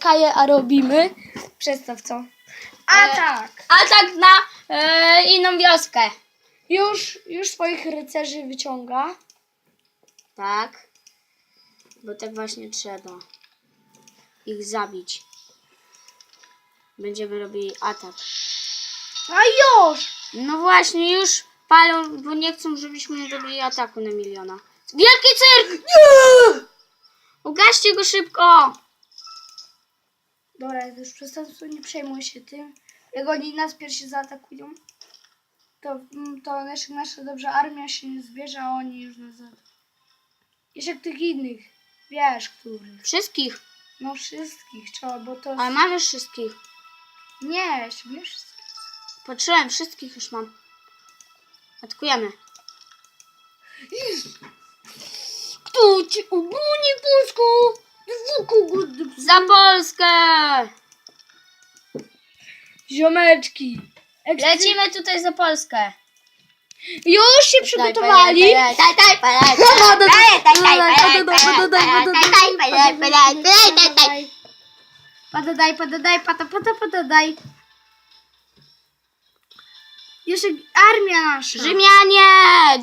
Kaję, a robimy. Przedstaw co? A E, tak. Atak na e, inną wioskę. Już, już swoich rycerzy wyciąga. Tak. Bo tak właśnie trzeba. Ich zabić. Będziemy robili atak. A już! No właśnie, już palą, bo nie chcą, żebyśmy robili ataku na miliona. Wielki cyrk! Nie! Ugaście go szybko! Dobra, to już przestępstwo nie przejmuj się tym. Jak oni nas pierwsi zaatakują, to, mm, to nasza, nasza dobrze armia się nie zbierze, a oni już nas zaatakują. Jeszcze tych innych, wiesz, których. Wszystkich. No wszystkich, trzeba, bo to... Ale mamy wszystkich. Nie, jeszcze nie wszystkich. Patrzyłem, wszystkich już mam. Atakujemy. Kto ci obroni Polską? Za Polskę! Ziomeczki. Lecimy tutaj za Polskę. Już się przygotowali. Podadaj, podadaj, pata, pata, podadaj. Jeszcze armia nasza. Rzymianie!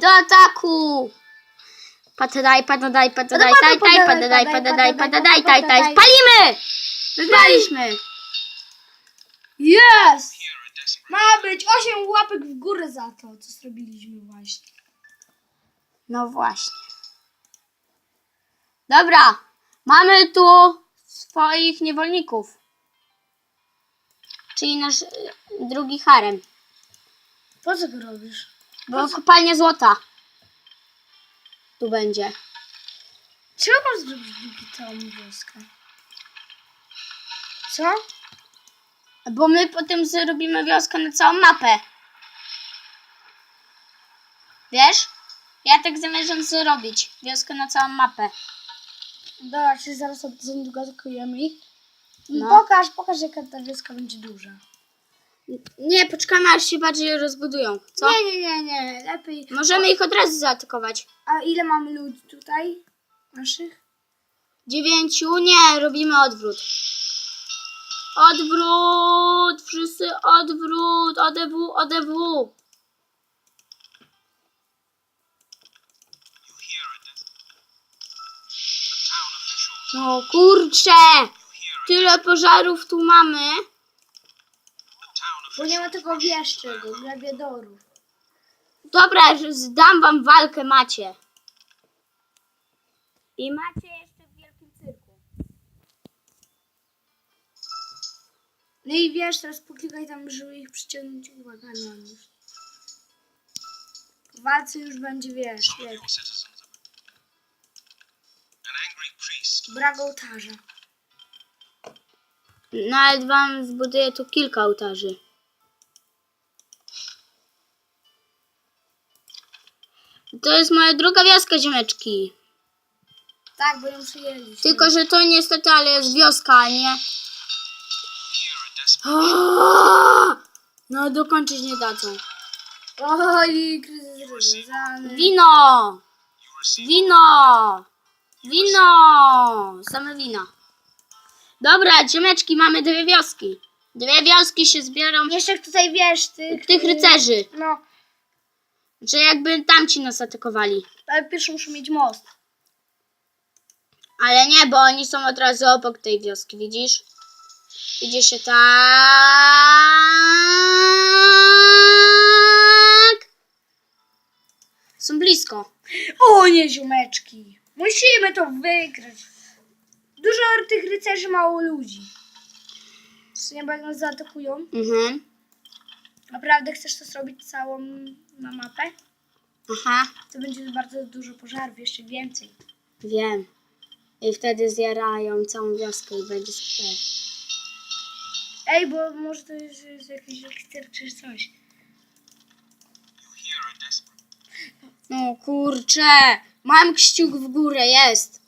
Do ataku! Patadaj, patadaj, patadaj, taj, taj, patadaj, patadaj, patadaj, taj, taj. Spalimy! Wygraliśmy! Jest! Ma być 8 łapek w górę za to, co zrobiliśmy właśnie. No właśnie. Dobra, mamy tu swoich niewolników. Czyli nasz y, drugi harem. Po co go robisz? Bo kopalnia złota. Tu będzie. Masz zrobić drugi całą wioskę? Co? Bo my potem zrobimy wioskę na całą mapę. Wiesz? Ja tak zamierzam zrobić. Wioskę na całą mapę. Dobra, czy zaraz od atakujemy ich? No. Pokaż, pokaż jaka ta wioska będzie duża. Nie, poczekamy aż się bardziej rozbudują. Co? Nie, nie, nie, nie, lepiej. Możemy ich od razu zaatakować. A ile mamy ludzi tutaj? Naszych? Dziewięciu? Nie, robimy odwrót. Odwrót! Wszyscy odwrót! ODW, ODW! No kurczę! Tyle pożarów tu mamy. Bo nie ma tego wieszczego, gladiatorów. Dobra, że zdam wam walkę, macie. I macie jeszcze w wielkim cyrku. No i wiesz, teraz poklikaj tam, żeby ich przyciągnąć uwagę. No już. W walce już będzie, wiesz, wiesz. Brak ołtarza. Nawet wam zbuduję tu kilka ołtarzy. To jest moja druga wioska, ziomeczki. Tak, bo ją przyjęliśmy. Tylko, że to niestety, ale jest wioska, a nie... No, dokończyć nie dadzą. Oj, kryzys rozwiązany. Wino! Wino! Wino! Same wina. Dobra, ziomeczki, mamy dwie wioski. Dwie wioski się zbiorą Jeszcze tutaj wiesz, tych... tych rycerzy, No, że jakby tamci nas atakowali. ale pierwszy muszę mieć most. Ale nie, bo oni są od razu obok tej wioski, widzisz? Idzie się tak. Są blisko. O nie, ziomeczki. Musimy to wygrać. Dużo tych rycerzy, mało ludzi. Co nie będą zaatakują? Mhm. Naprawdę chcesz to zrobić całą na mapę? Aha, To będzie bardzo dużo pożarów, jeszcze więcej. wiem. I wtedy zjarają całą wioskę i będzie super. Ej, bo może to jest, jest jakiś ekster czy coś. No kurczę, mam kciuk w górę, jest.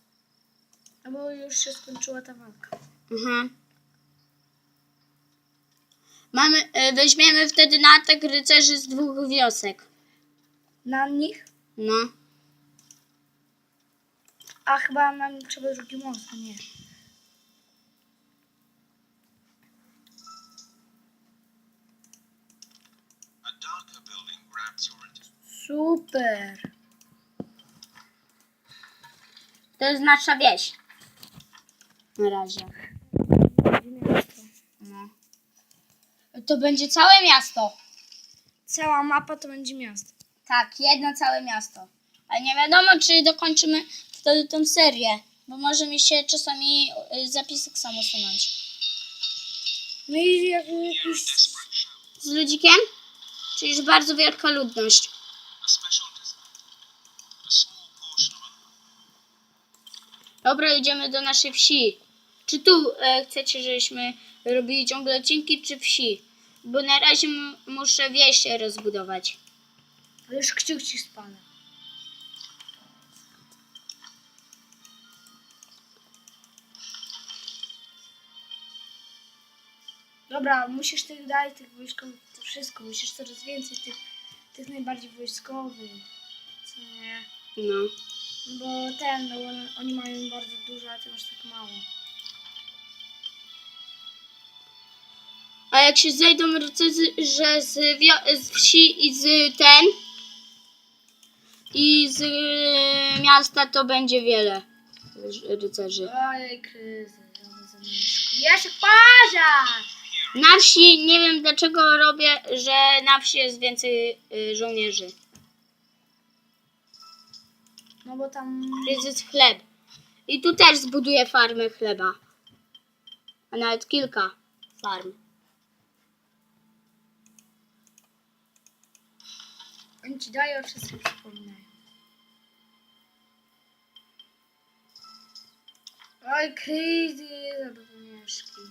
No bo już się skończyła ta walka. Mhm. Mamy, e, weźmiemy wtedy na atak rycerzy z dwóch wiosek. Na nich? No. A chyba nam trzeba drugi most, nie. Super. To jest nasza wieś. Na razie. To będzie całe miasto. Cała mapa to będzie miasto. Tak, jedno całe miasto. Ale nie wiadomo, czy dokończymy wtedy tę serię, bo może mi się czasami y, zapisek sam usunąć. No i jak jakiś... Z ludzikiem? Czyli już bardzo wielka ludność. Dobra, idziemy do naszej wsi. Czy tu e, chcecie, żebyśmy robili ciągle odcinki, czy wsi? Bo na razie muszę wieś rozbudować. Ale już kciuk ci spada. Dobra, musisz tych dać, tych wojskowych, to wszystko. Musisz coraz więcej tych, tych najbardziej wojskowych. Co nie? No. Bo ten, no on, oni mają bardzo dużo, a ty masz tak mało. Jak się zejdą rycerzy, że z, z wsi i z ten i z y, miasta to będzie wiele ry- rycerzy. Ojej, kryzys. Jasiek, parzak! Na wsi nie wiem dlaczego robię, że na wsi jest więcej y, żołnierzy. No bo tam... Kryzys chleb. I tu też zbuduję farmę chleba. A nawet kilka farm. Oni ci dają, a wszyscy przypominają. Oj, kryzys, albo zamieszki.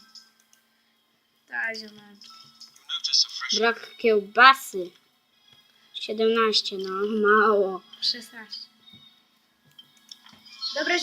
Daj, ziomek. Brak kiełbasy. 17, no mało. 16. Dobra,